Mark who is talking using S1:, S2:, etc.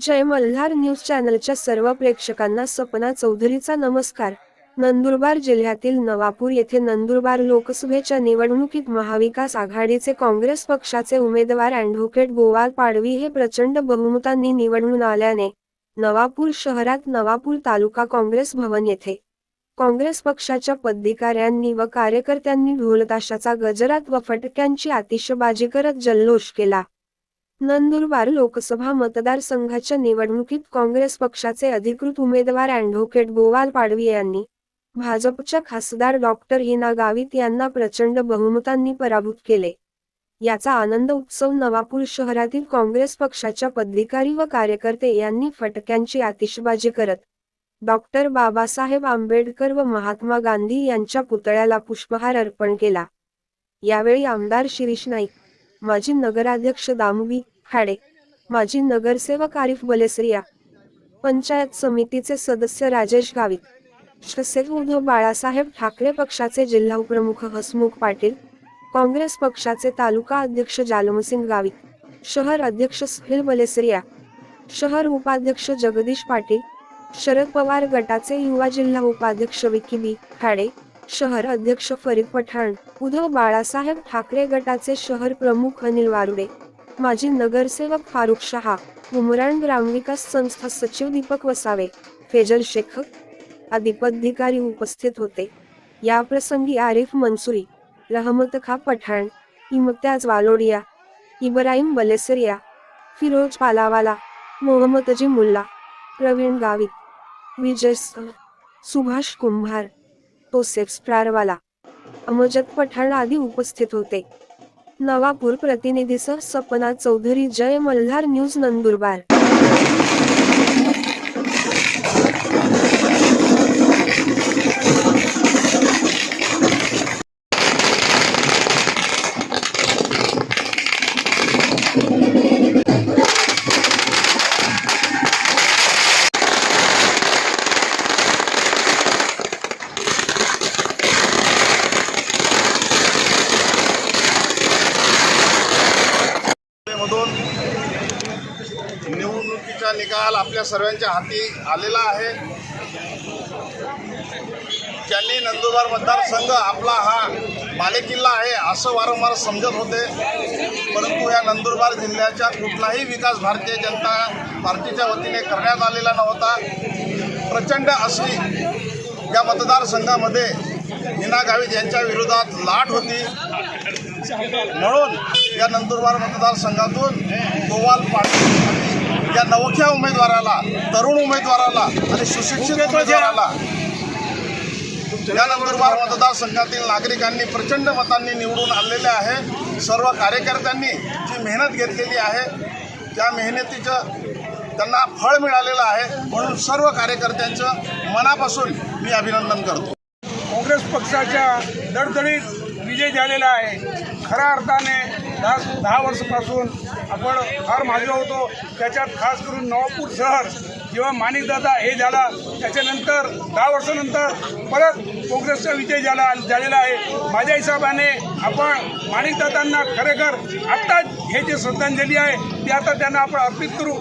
S1: जय Malhar news चॅनलच्या सर्व प्रेक्षकांना सपना चौधरीचा नमस्कार. नंदुरबार जिल्ह्यातील नवापूर येथे नंदुरबार लोकसभेच्या निवडणुकीत महाविकास आघाडीचे काँग्रेस पक्षाचे उमेदवार अॅडव्होकेट गोवाल पाडवी हे प्रचंड बहुमतांनी निवडून आल्याने नवापूर शहरात नवापूर तालुका काँग्रेस भवन येथे काँग्रेस पक्षाच्या पदाधिकाऱ्यांनी व कार्यकर्त्यांनी ढोलताशाचा गजरात व फटक्यांची आतिषबाजी करत जल्लोष केला. नंदुरबार लोकसभा मतदारसंघाच्या निवडणुकीत काँग्रेस पक्षाचे अधिकृत उमेदवार अॅडव्होकेट गोवाल पाडवी यांनी भाजपच्या खासदार डॉक्टर हिना गावित यांना प्रचंड बहुमतांनी पराभूत केले. याचा आनंद उत्सव नवापूर शहरातील काँग्रेस पक्षाच्या पदाधिकारी व कार्यकर्ते यांनी फटक्यांची आतिषबाजी करत डॉक्टर बाबासाहेब आंबेडकर व महात्मा गांधी यांच्या पुतळ्याला पुष्पहार अर्पण केला. यावेळी आमदार शिरीष नाईक माजी नगराध्यक्ष दामवी खाडे माजी नगरसेवक आरिफ बलेसरिया पंचायत समितीचे सदस्य राजेश गावित तसेच उद्धव बाळासाहेब ठाकरे पक्षाचे जिल्हा उपप्रमुख हसमुख पाटील काँग्रेस पक्षाचे तालुका अध्यक्ष जालमसिंग गावित शहर अध्यक्ष सुनील बलेसरिया शहर उपाध्यक्ष जगदीश पाटील शरद पवार गटाचे युवा जिल्हा उपाध्यक्ष विकी बी खाडे शहर अध्यक्ष फरीद पठाण उद्धव बाळासाहेब ठाकरे गटाचे शहर प्रमुख अनिल वारुडे माजी नगरसेवक फारुख शहा उमराण ग्रामविकास संस्था सचिव दीपक वसावे फेजल शेख आदी पदाधिकारी उपस्थित होते. या प्रसंगी आरिफ मनसुरी रहमत खा पठाण इमत्याज वालोडिया इब्राहिम बलेसरिया फिरोज पालावाला मोहम्मदजी मुल्ला प्रवीण गावित विजय सुभाष कुंभार तोसेफ स्प्रारवाला अमजद पठाण आदी उपस्थित होते. नवापूर प्रतिनिधीसह सपना चौधरी जय मल्हार न्यूज नंदुरबार.
S2: मधून निवडणुकीचा निकाल आपल्या सर्वांच्या हाती आलेला आहे. ज्यांनी नंदुरबार मतदारसंघ आपला हा बालेकिल्ला आहे असं वारंवार समजत होते. परंतु या नंदुरबार जिल्ह्याचा कुठलाही विकास भारतीय जनता पार्टीच्या वतीने करण्यात आलेला नव्हता. प्रचंड अशी या मतदारसंघामध्ये हिना गावित यांच्या विरोधात लाट होती. म्हणून या नंदुरबार मतदारसंघातून गोवाल पाटील या नवख्या उमेदवाराला तरुण उमेदवाराला आणि सुशिक्षित उमेदवाराला या नंदुरबार मतदारसंघातील नागरिकांनी प्रचंड मतांनी निवडून आणलेले आहे. सर्व कार्यकर्त्यांनी जी मेहनत घेतलेली आहे त्या मेहनतीचं त्यांना फळ मिळालेलं आहे. म्हणून सर्व कार्यकर्त्यांचं मनापासून मी अभिनंदन करतो.
S3: काँग्रेस पक्षाच्या दडदडीत विजय झालेला आहे. खऱ्या अर्थाने दहा दहा वर्षापासून आपण फार मागे होतो. त्याच्यात खास करून नवापूर शहर जेव्हा माणिकदादा हे झाला. त्याच्यानंतर दहा वर्षानंतर परत काँग्रेसचा विजय झाला झालेला आहे. माझ्या हिशोबाने आपण माणिकदादांना खरेखर आत्ताच हे जे श्रद्धांजली आहे ती आता त्यांना आपण अर्पित करू.